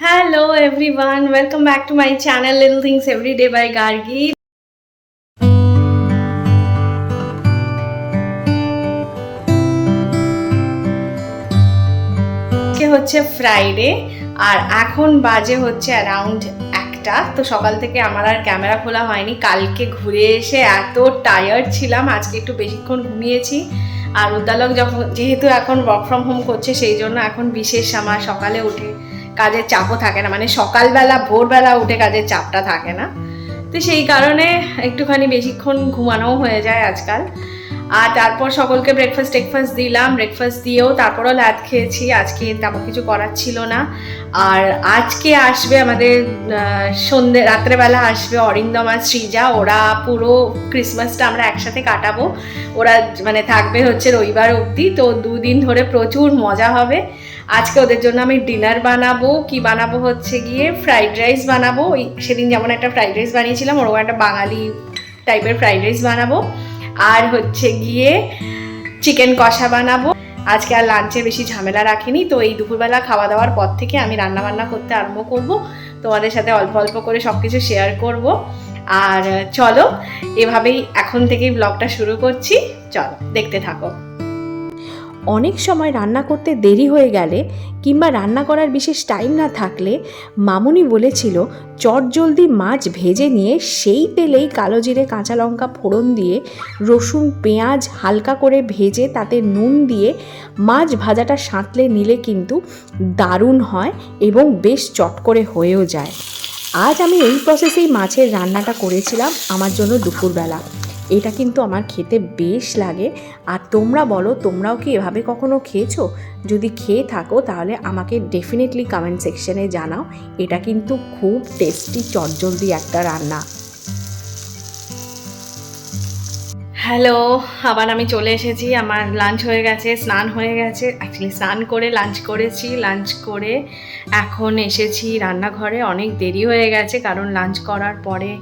Welcome back to my channel, Little Things Every Day by Gargi. আজকে হচ্ছে Friday আর এখন বাজে হচ্ছে অ্যারাউন্ড একটা। তো সকাল থেকে আমার আর ক্যামেরা খোলা হয়নি। কালকে ঘুরে এসে এত টায়ার্ড ছিলাম, আজকে একটু বেশিক্ষণ ঘুমিয়েছি। আর উদ্দালক যখন যেহেতু এখন ওয়ার্ক ফ্রম হোম করছে, সেই জন্য এখন বিশেষ আমার সকালে উঠে কাজের চাপও থাকে না। মানে সকালবেলা, ভোরবেলা উঠে কাজের চাপটা থাকে না। তো সেই কারণে একটুখানি বেশিক্ষণ ঘুমানোও হয়ে যায় আজকাল। আর তারপর সকলকে ব্রেকফাস্ট টেকফাস্ট দিলাম। ব্রেকফাস্ট দিয়েও তারপরও লাদ খেয়েছি। আজকে তেমন কিছু করার ছিল না। আর আজকে আসবে আমাদের আহ, সন্ধে রাত্রেবেলা আসবে অরিন্দম আর সৃজা ওরা পুরো ক্রিসমাসটা আমরা একসাথে কাটাবো। ওরা মানে থাকবে হচ্ছে রবিবার অবধি। তো দুদিন ধরে প্রচুর মজা হবে। আজকে ওদের জন্য আমি ডিনার বানাবো। কি বানাবো হচ্ছে গিয়ে? ফ্রাইড রাইস বানাবো। সেদিন যেমন একটা ফ্রাইড রাইস বানিয়েছিলাম ওরকম একটা বাঙালি টাইপের ফ্রাইড রাইস বানাবো। আর হচ্ছে গিয়ে চিকেন কষা বানাবো। আজকে আর লাঞ্চে বেশি ঝামেলা রাখিনি, তো এই দুপুরবেলা খাওয়া দাওয়ার পর থেকে আমি রান্না বান্না করতে আরম্ভ করব। তোমাদের সাথে অল্প অল্প করে সব কিছু শেয়ার করব। আর চলো, এভাবেই এখন থেকেই ব্লগটা শুরু করছি। চলো, দেখতে থাকো। অনেক সময় রান্না করতে দেরি হয়ে গেলে কিংবা রান্না করার বিশেষ টাইম না থাকলে মামুনি বলেছিল চটজলদি মাছ ভেজে নিয়ে সেই তেলেই কালো জিরে, কাঁচা লঙ্কা ফোড়ন দিয়ে রসুন, পেঁয়াজ হালকা করে ভেজে তাতে নুন দিয়ে মাছ ভাজাটা সাঁতলে নিলে কিন্তু দারুণ হয় এবং বেশ চট করে হয়েও যায়। আজ আমি এই প্রসেসেই মাছের রান্নাটা করেছিলাম আমার জন্য দুপুরবেলা। এটা কিন্তু আমার খেতে বেশ লাগে। আর তোমরা বলো, তোমরাও কি এভাবে কখনো খেয়েছো? যদি খেয়ে থাকো, তাহলে আমাকে ডেফিনেটলি কমেন্ট সেকশনে জানাও। এটা কিন্তু খুব টেস্টি চটজলদি একটা রান্না। হ্যালো আবার আমি চলে এসেছি। আমার লাঞ্চ হয়ে গেছে, স্নান হয়ে গেছে। অ্যাকচুয়ালি স্নান করে লাঞ্চ করেছি। লাঞ্চ করে এখন এসেছি রান্নাঘরে। অনেক দেরি হয়ে গেছে, কারণ লাঞ্চ করার পরে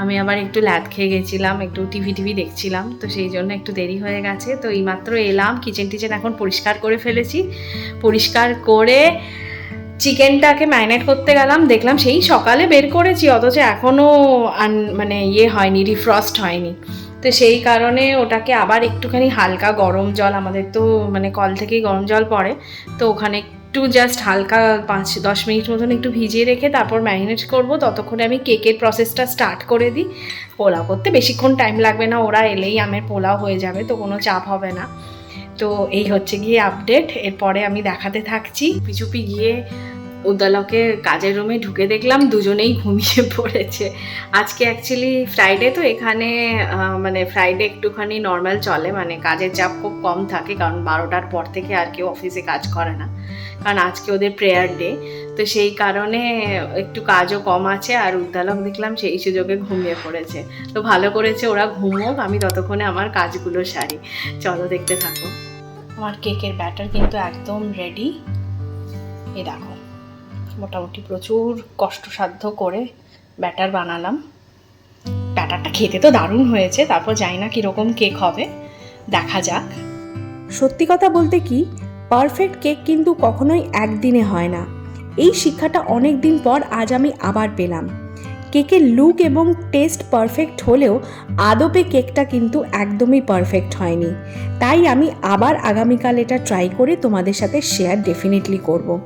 আমি আবার একটু ল্যাদ খেয়ে গেছিলাম, একটু টিভি টিভি দেখছিলাম, তো সেই জন্য একটু দেরি হয়ে গেছে। তো এইমাত্র এলাম কিচেন টিচেন এখন পরিষ্কার করে ফেলেছি। পরিষ্কার করে চিকেনটাকে ম্যারিনেট করতে গেলাম, দেখলাম সেই সকালে বের করেছি, অথচ এখনও মানে ইয়ে হয়নি, রিফ্রস্ট হয়নি। তো সেই কারণে ওটাকে আবার একটুখানি হালকা গরম জল, আমাদের তো মানে কল থেকেই গরম জল পড়ে, তো ওখানে একটু জাস্ট হালকা পাঁচ, দশ মিনিট মতন একটু ভিজিয়ে রেখে তারপর ম্যারিনেট করব। ততক্ষণে আমি কেকের প্রসেসটা স্টার্ট করে দিই। পোলাও করতে বেশিক্ষণ টাইম লাগবে না, ওরা এলেই আমের পোলাও হয়ে যাবে, তো কোনো চাপ হবে না। তো এই হচ্ছে গিয়ে আপডেট এরপরে আমি দেখাতে থাকছি। পিছুপি গিয়ে উদ্দালকে কাজের রুমে ঢুকে দেখলাম, দুজনেই ঘুমিয়ে পড়েছে। আজকে অ্যাকচুয়ালি ফ্রাইডে তো এখানে মানে ফ্রাইডে একটুখানি নর্মাল চলে মানে কাজের চাপ খুব কম থাকে, কারণ বারোটার পর থেকে আর কেউ অফিসে কাজ করে না। কারণ আজকে ওদের প্রেয়ার ডে তো সেই কারণে একটু কাজও কম আছে, আর উদ্দালক দেখলাম সেই সুযোগে ঘুমিয়ে পড়েছে। তো ভালো করেছে ওরা, ঘুমোক, আমি ততক্ষণে আমার কাজগুলো সারি। চলো দেখতে থাকো। আমার কেকের ব্যাটার কিন্তু একদম রেডি এ দেখো। মোটামুটি প্রচুর কষ্টসাধ্য করে ব্যাটার বানালাম। ব্যাটারটা খেতে তো দারুণ হয়েছে, তারপর যাই না কীরকম কেক হবে। দেখা যাক। সত্যি কথা বলতে কি পারফেক্ট কেক কিন্তু কখনোই একদিনে হয় না। এই শিক্ষাটা অনেক দিন পর আজ আমি আবার পেলাম। কেকের লুক এবং টেস্ট পারফেক্ট হলেও আদপে কেকটা কিন্তু একদমই পারফেক্ট হয়নি। তাই আমি আবার আগামীকাল এটা ট্রাই করে তোমাদের সাথে শেয়ার ডেফিনেটলি করব।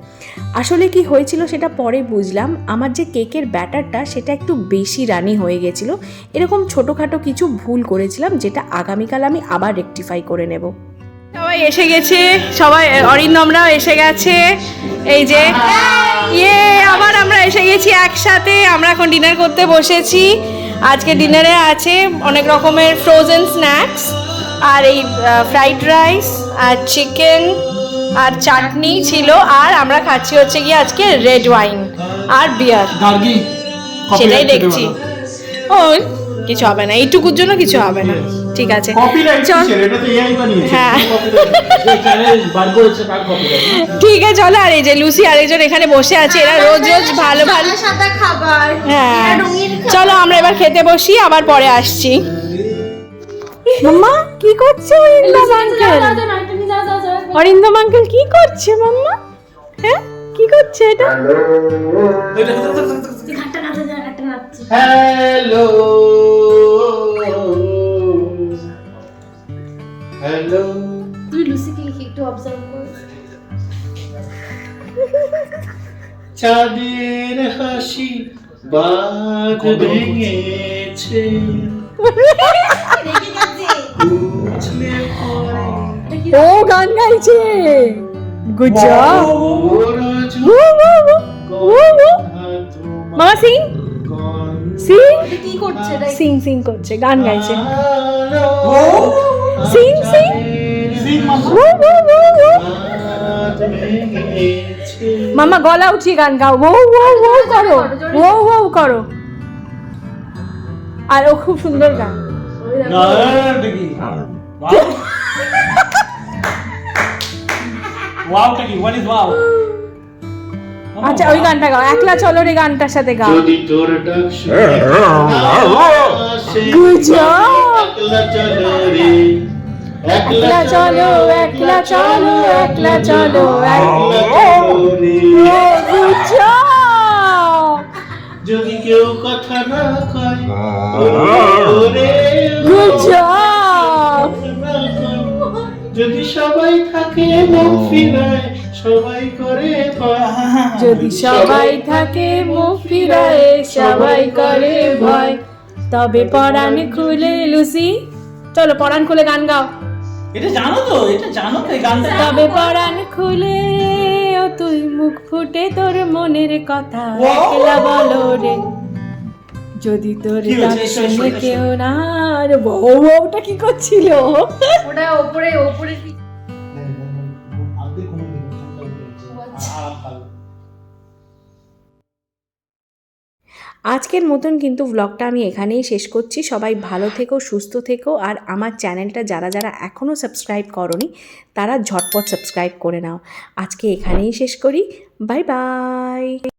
আসলে কি হয়েছিল সেটা পরে বুঝলাম। আমার যে কেকের ব্যাটারটা সেটা একটু বেশি রানি হয়ে গেছিল। এরকম ছোটোখাটো কিছু ভুল করেছিলাম যেটা আগামীকাল আমি আবার রেকটিফাই করে নেব। সবাই এসে গেছে। সবাই, অরিন্দমরাও এসে গেছে। এই যে ইয়ে আবার আমরা এসে গেছি একসাথে। আমরা এখন ডিনার করতে বসেছি। আজকে ডিনারে আছে অনেক রকমের ফ্রোজেন স্ন্যাক্স আর এই ফ্রাইড রাইস আর চিকেন আর চাটনি ছিল। আর আমরা খাচ্ছি হচ্ছে গিয়ে আজকে রেড ওয়াইন আর বিয়ার সেটাই দেখছি। ও কিছু হবে না। এইটুকুর জন্য কিছু হবে না। ঠিক আছে। চল। এটা তো এআই বানিয়েছে। হ্যাঁ। ঠিক আছে চলো আর এই যে লুসি আরেকজন এখানে বসে আছে এরা রোজ রোজ ভালো ভালো হ্যাঁ। এরা রঙিন খাবার। চলো আমরা এবার খেতে বসি আবার পরে আসছি। মাম্মা কি করছে অরিন্দম আঙ্কেল অরিন্দম আঙ্কেল কি করছে মাম্মা? হ্যাঁ কি করছে এটা? হ্যালো হ্যালো তুই লুসিকে একটু অবজার্ভ কর? চাঁদের হাসি বাদ ভেঙেছে। ও গান গাইছে। গুড জব ওরা ও ও ও ও মামা সিং সিং সিং সিং করছে? গান গাইছে। মামা গলা উঠিয়ে গান গাও ও ও ও করো ও ও করো আর ও খুব সুন্দর গান ওয়াওটা কি হোয়াট ইজ ওয়াও আচ্ছা ওই গানটা গাও একলা চলো রে গানটার সাথে গাও যদি তোর ডাক শুনে একলা চলো রে একলা চলো একলা চলো একলা চলো যদি কেউ কথা না কয়। যদি সবাই থাকে মন ফিরায় সবাই করে ভয়। যদি সবাই থাকে মুখ ফিরায় সবাই করে ভয়। তবে পরাণ খুলে লুসি। চলো পরাণ খুলে গান গাও। এটা জানো তো এটা জানো তো এই গানটা। তবে পরাণ খুলে ও তুই মুখ ফুটে তোর মনের কথা একলা বলো রে। যদি তোর ডাক শুনে কেউ না আর বউ বউটা কি করছিল? ওটা ওপরে ওপরে আজকের মতন কিন্তু ব্লগটা আমি এখানেই শেষ করছি। সবাই ভালো থেকো, সুস্থ থেকো আর আমার চ্যানেলটা যারা যারা এখনও সাবস্ক্রাইব করনি, তারা ঝটপট সাবস্ক্রাইব করে নাও। আজকে এখানেই শেষ করি। Bye bye